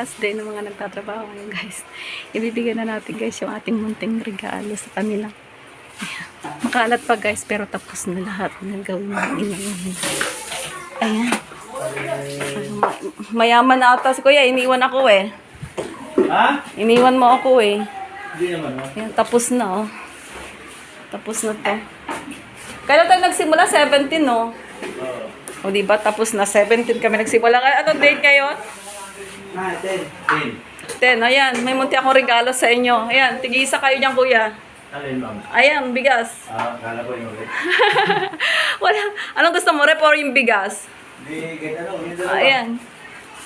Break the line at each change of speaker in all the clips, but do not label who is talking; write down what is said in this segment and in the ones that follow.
last day ng mga nagtatrabaho ngayon guys. Ibibigyan na natin guys yung ating munting regalo sa kanila. Ayan. Makalat pa guys pero tapos na lahat ng gawin natin ngayon. Ayan. Ma- Mayaman na ata si kuya, iniwan ako eh.
Ha?
Iniwan mo ako eh.
Hindi naman, oh.
Ayan, tapos na oh. Tapos na to. Kailan tayo nagsimula? 17 no?
Oo.
O di ba tapos na 17 kami nagsimula. Anong date ngayon?
Ah, ten. Ten.
10. Ayan, may munti akong regalo sa inyo. Ayan, tigisa kayo niyan kuya.
Alin, ma'am?
Ayan, bigas.
Ah, kala ko yung ulit.
Wala. Anong gusto mo? Rep or yung bigas?
Kahit ano, yung dalawa.
Ayan.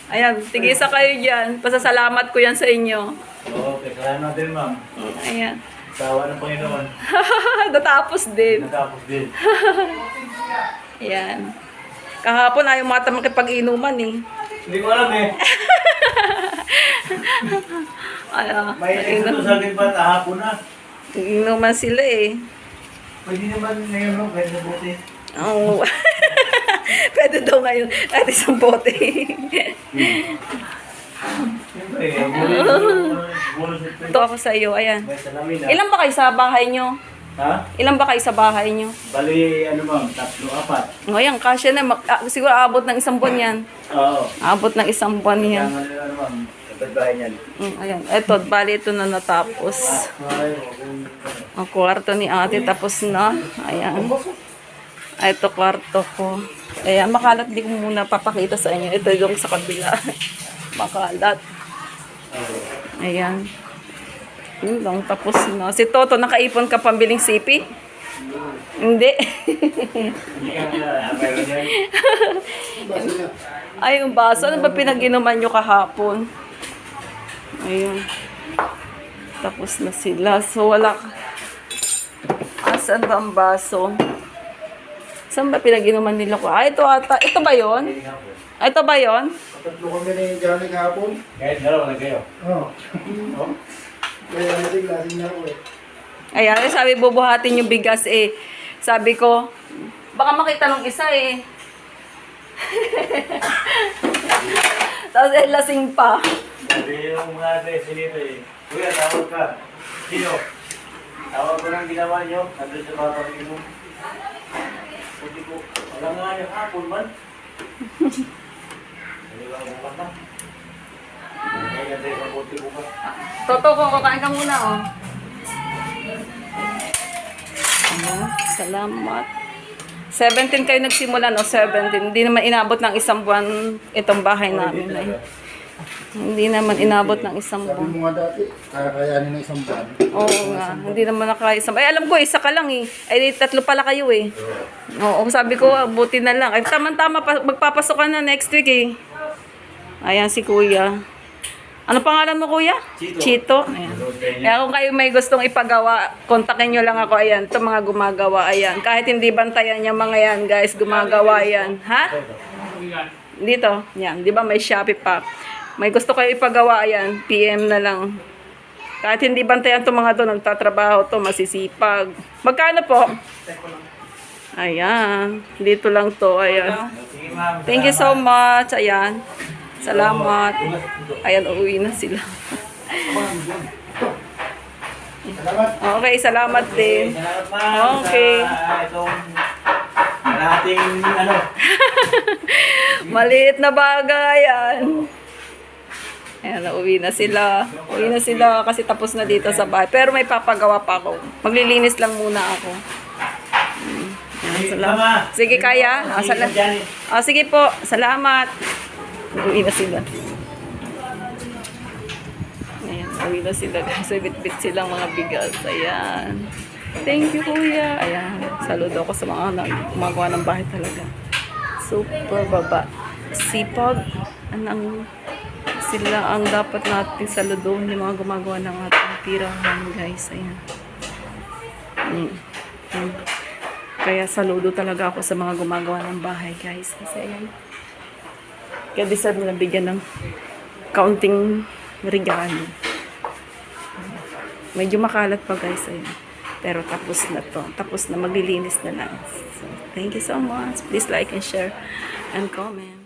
Ayan, tigisa kayo dyan. Pasasalamat ko yan sa inyo.
Oo, okay. Salamat din, ma'am.
Ayan.
Tawa ng Panginoon.
Natapos din.
Natapos din.
Ayan. Kahapon ayaw mata makipag-inuman eh.
Hindi ko alam eh.
Ay, ah,
May ito sa akin ba? Tahapon na.
inuman sila eh.
Pwede naman ngayon, no? Pwede mabuti.
Oo. Pwede daw ngayon. Kahit isang bote.
Siyempre, ito.
Ako sa iyo. Ayan.
May salamin, ah.
Ilan ba kayo sa bahay nyo?
Ha?
Ilan ba kayo sa bahay nyo?
Bali, ano ma'am? Tatlo, apat.
O ayan, kasya na. Mag, ah, siguro abot ng isang buwan yan.
Oo.
Abot ng isang buwan yan.
Kailangan ano ma'am? Kapagbahay niyan.
Mm, ayan. Eto, bali ito na natapos. Ang kwarto ni ate tapos na. Ayan. Ay, Ito kwarto ko. Ayan, makalat. Di ko muna papakita sa inyo. Ito yung sa kabila. makalat. Ayan. Yun lang, tapos na. Si Toto, nakaipon ka pambiling sipi? Hindi. Ay, yung baso. Ano ba pinag-inuman nyo kahapon? Ayun. Tapos na sila. So, wala ka. Asan ba ang baso? Saan ba pinag-inuman nila ko? Ah, ito ata. Ito ba yon? Ah, ito ba yon?
Tatlo kami ni Johnny kahapon.
Kahit dalawa na kayo.
Oo.
Oh?
Kaya lasing lasing na ako eh.
Ayan, sabi bubuhatin yung bigas eh. Sabi ko, baka makita nung isa eh. Tapos eh, lasing pa.
Sabi yung mga address nito eh. Kuya, tawag ka. Sino? Tawag ko ng ginawa niyo. Nandun sa mga pamilya mo. Puti ko. Wala nga yung hapon man. Hindi ka bukas na. May address ang ko pa.
Toto ko, kakain ka muna oh. Salamat. 17 kayo nagsimula, no? 17. Hindi naman inabot ng isang buwan itong bahay namin. Ay. Hindi naman inabot ng isang
Sabi
buwan.
mo nga dati, kakayanin ng isang buwan.
Oo nga, hindi naman nakaisang. Ay, alam ko, isa ka lang eh. Ay, di, tatlo pala kayo eh. Oo, sabi ko, buti na lang. Ay, tama-tama, pa, magpapasok ka na next week eh. Ayan si kuya. Ano pangalan mo kuya?
Chito.
Chito. Ayan. Kaya kung kayo may gustong ipagawa, kontakin nyo lang ako. Ayan, ito mga gumagawa. Ayan, kahit hindi bantayan yung mga yan, guys, gumagawa yan. Ha? Dito, yan. Di ba may Shopee pa? May gusto kayo ipagawa, ayan, PM na lang. Kahit hindi bantayan itong mga to, nagtatrabaho to, masisipag. Magkano po? Ayan, dito lang to, ayan. Thank you so much, ayan. Salamat. Ayan, uuwi na sila.
Salamat.
Okay, salamat din.
Salamat ma'am.
Okay.
Sa itong ano.
Maliit na bagay, ayan. Ayan, uuwi na sila. Uuwi na sila kasi tapos na dito sa bahay. Pero may papagawa pa ako. Maglilinis lang muna ako. Mm. Ayan, salamat. Sige, kaya. Ah, sala- Ah, sige po. Salamat. Uwi na sila. Ayan, uwi na sila. Kasi bit-bit silang mga bigas. Ayan. Thank you, kuya. Ayan. Saludo ako sa mga gumagawa ng bahay talaga. Super baba. Sipag. Anang sila ang dapat nating saludohin yung mga gumagawa ng ating tirahan, guys. Ayan. Mm. Mm. Kaya saludo talaga ako sa mga gumagawa ng bahay, guys. Kasi ayan. Kaya deserve na bigyan ng kaunting regalo. Medyo makalat pa, guys. Ayan. Pero tapos na to. Tapos na maglilinis na lang. So, thank you so much. Please like and share and comment.